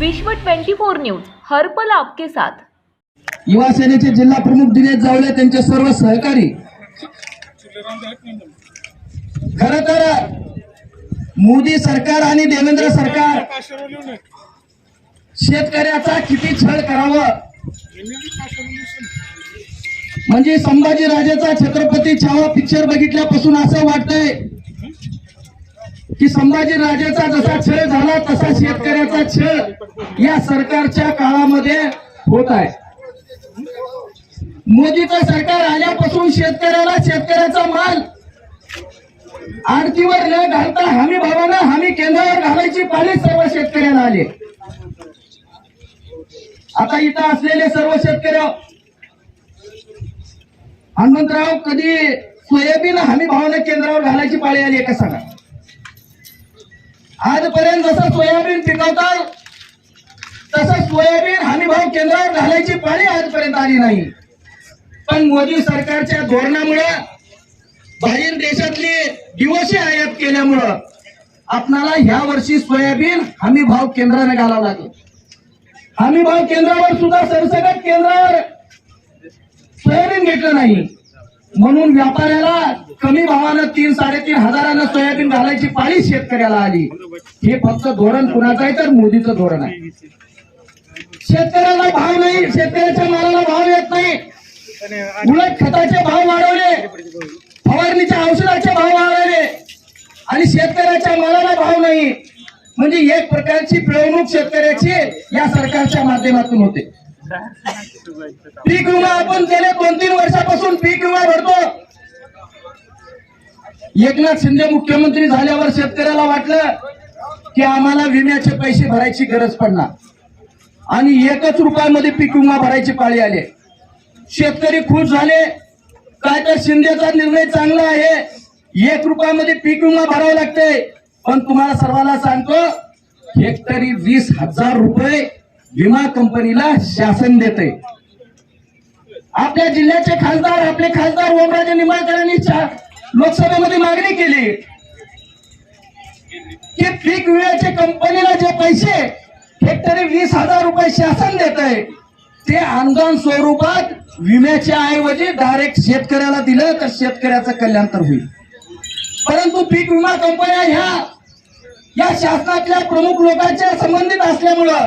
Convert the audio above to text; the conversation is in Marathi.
विश्व 24 न्यूज हरपल आपके साथ. युवा सेनेचे जिल्हा प्रमुख दिनेश जावळे त्यांचे सर्व सहकारी. खर तर मोदी सरकार आणि देवेंद्र सरकार शेतकऱ्याचा किती छळ करावं? म्हणजे संभाजी राजाचा छत्रपती छावा पिक्चर बघितल्यापासून असं वाटतंय. की संभाजी राजाचा जसा छळ झाला तसा शेतकऱ्याचा छळ या सरकारच्या काळामध्ये होत आहे. मोदीचं सरकार आल्यापासून शेतकऱ्याला शेतकऱ्याचा माल आडतीवर न घालता हमी भावाला हमी केंद्रावर घालायची पाळी सर्व शेतकऱ्याला आले. आता इथं असलेले सर्व शेतकरी हनुमंतराव कधी सोयाबीन हमी भावानं केंद्रावर घालायची पाळी आली आहे का सांगा? आजपर्यंत जसं सोयाबीन पिकवतात तसं सोयाबीन हमीभाव केंद्रावर घालायची पाळी आजपर्यंत आली नाही. पण मोदी सरकारच्या धोरणामुळं बाहेर देशातली दिवशी आयात केल्यामुळं आपणाला ह्या वर्षी सोयाबीन हमी भाव केंद्राने घालावं लागेल. हमी भाव केंद्रावर सुद्धा सरसकट केंद्रावर सोयाबीन घेतलं नाही. म्हणून व्यापाऱ्याला कमी भावानं तीन साडेतीन हजारानं सोयाबीन घालायची पाळी शेतकऱ्याला आली. हे फक्त धोरण कुणाचं आहे तर मोदीचं धोरण आहे. शेतकऱ्याला भाव नाही शेतकऱ्याच्या मालाला भाव येत नाही. उलट खताचे भाव वाढवले फवारणीच्या औषधाचे भाव वाढवले आणि शेतकऱ्याच्या मालाला भाव नाही. म्हणजे एक प्रकारची पिळवणूक शेतकऱ्याची या सरकारच्या माध्यमातून होते. पीक विमा आपण गेले दोन तीन वर्षापासून पीक विमा भरतो. एकनाथ शिंदे मुख्यमंत्री झाल्यावर शेतकऱ्याला वाटलं की आम्हाला विम्याचे पैसे भरायची गरज पडणार. आणि एकच रुपयामध्ये पीक विमा भरायची पाळी आली. शेतकरी खुश झाले. काय तर शिंदेचा निर्णय चांगला आहे. एक रुपयामध्ये पीक विमा भरावा लागते पण तुम्हाला सर्वांना सांगतो हेक्टरी वीस हजार रुपये विमा कंपनीला शासन देते आपल्या जिल्ह्याचे खासदार आपले खासदार ओमराजे निंबाळकरांनी लोकसभेमध्ये मागणी केली. की पीक विम्याच्या कंपनीला जे पैसे हेक्टरी वीस हजार रुपये शासन देत आहे ते अनुदान स्वरूपात विम्याच्या ऐवजी डायरेक्ट शेतकऱ्याला दिलं तर शेतकऱ्याचं कल्याण तर होईल. परंतु पीक विमा कंपन्या ह्या या शासनातल्या प्रमुख लोकांच्या संबंधित असल्यामुळं